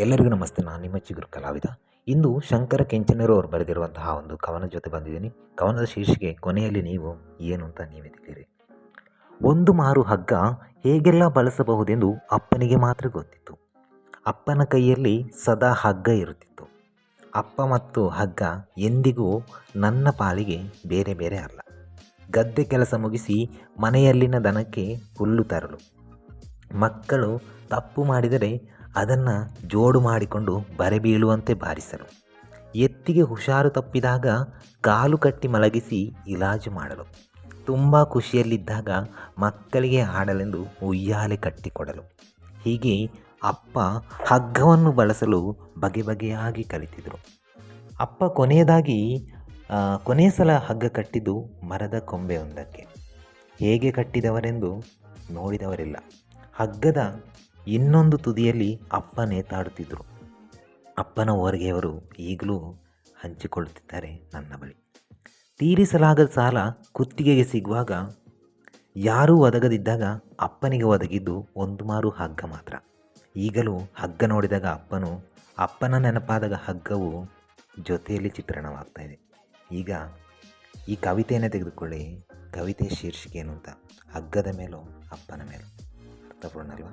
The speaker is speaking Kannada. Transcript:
ಎಲ್ಲರಿಗೂ ನಮಸ್ತೆ, ನಾನು ನಿಮ್ಮ ಚಿಗುರು ಕಲಾವಿದ. ಇಂದು ಶಂಕರ ಕೆಂಚನರು ಅವರು ಬರೆದಿರುವಂತಹ ಒಂದು ಕವನ ಜೊತೆ ಬಂದಿದ್ದೀನಿ. ಕವನದ ಶೀರ್ಷಿಕೆ, ಕೊನೆಯಲ್ಲಿ ನೀವು ಏನು ಅಂತ ನೀವೇ ಒಂದು ಮಾರು ಹಗ್ಗ ಹೇಗೆಲ್ಲ ಬಳಸಬಹುದೆಂದು ಅಪ್ಪನಿಗೆ ಮಾತ್ರ ಗೊತ್ತಿತ್ತು. ಅಪ್ಪನ ಕೈಯಲ್ಲಿ ಸದಾ ಹಗ್ಗ ಇರುತ್ತಿತ್ತು. ಅಪ್ಪ ಮತ್ತು ಹಗ್ಗ ಎಂದಿಗೂ ನನ್ನ ಪಾಲಿಗೆ ಬೇರೆ ಬೇರೆ ಅಲ್ಲ. ಗದ್ದೆ ಕೆಲಸ ಮುಗಿಸಿ ಮನೆಯಲ್ಲಿನ ದನಕ್ಕೆ ಹುಲ್ಲು ತರಲು. ಮಕ್ಕಳು ತಪ್ಪು ಮಾಡಿದರೆ ಅದನ್ನು ಜೋಡು ಮಾಡಿಕೊಂಡು ಬರೆ ಬೀಳುವಂತೆ ಬಾರಿಸಲು. ಎತ್ತಿಗೆ ಹುಷಾರು ತಪ್ಪಿದಾಗ ಕಾಲು ಕಟ್ಟಿ ಮಲಗಿಸಿ ಇಲಾಜು ಮಾಡಲು. ತುಂಬ ಖುಷಿಯಲ್ಲಿದ್ದಾಗ ಮಕ್ಕಳಿಗೆ ಆಡಲೆಂದು ಉಯ್ಯಾಲೆ ಕಟ್ಟಿಕೊಡಲು. ಹೀಗೆ ಅಪ್ಪ ಹಗ್ಗವನ್ನು ಬಳಸಲು ಬಗೆ ಬಗೆಯಾಗಿ ಕಲಿತಿದ್ರು. ಅಪ್ಪ ಕೊನೆಯದಾಗಿ ಕೊನೆಯ ಸಲ ಹಗ್ಗ ಕಟ್ಟಿದ್ದು ಮರದ ಕೊಂಬೆಯೊಂದಕ್ಕೆ. ಹೇಗೆ ಕಟ್ಟಿದವರೆಂದು ನೋಡಿದವರಿಲ್ಲ. ಹಗ್ಗದ ಇನ್ನೊಂದು ತುದಿಯಲ್ಲಿ ಅಪ್ಪ ನೇತಾಡುತ್ತಿದ್ದರು. ಅಪ್ಪನ ಹೊರಗೆಯವರು ಈಗಲೂ ಹಂಚಿಕೊಳ್ಳುತ್ತಿದ್ದಾರೆ ನನ್ನ ಬಳಿ. ತೀರಿಸಲಾಗದ ಸಾಲ ಕುತ್ತಿಗೆಗೆ ಸಿಗುವಾಗ ಯಾರೂ ಒದಗದಿದ್ದಾಗ ಅಪ್ಪನಿಗೆ ಒದಗಿದ್ದು ಒಂದು ಮಾರು ಹಗ್ಗ ಮಾತ್ರ. ಈಗಲೂ ಹಗ್ಗ ನೋಡಿದಾಗ ಅಪ್ಪನು, ಅಪ್ಪನ ನೆನಪಾದಾಗ ಹಗ್ಗವು ಜೊತೆಯಲ್ಲಿ ಚಿತ್ರಣವಾಗ್ತಾ ಇದೆ. ಈಗ ಈ ಕವಿತೆಯನ್ನು ತೆಗೆದುಕೊಳ್ಳಿ. ಕವಿತೆ ಶೀರ್ಷಿಕೆ ಏನು ಅಂತ. ಹಗ್ಗದ ಮೇಲೋ ಅಪ್ಪನ ಮೇಲೂ. Cabrón, Alba.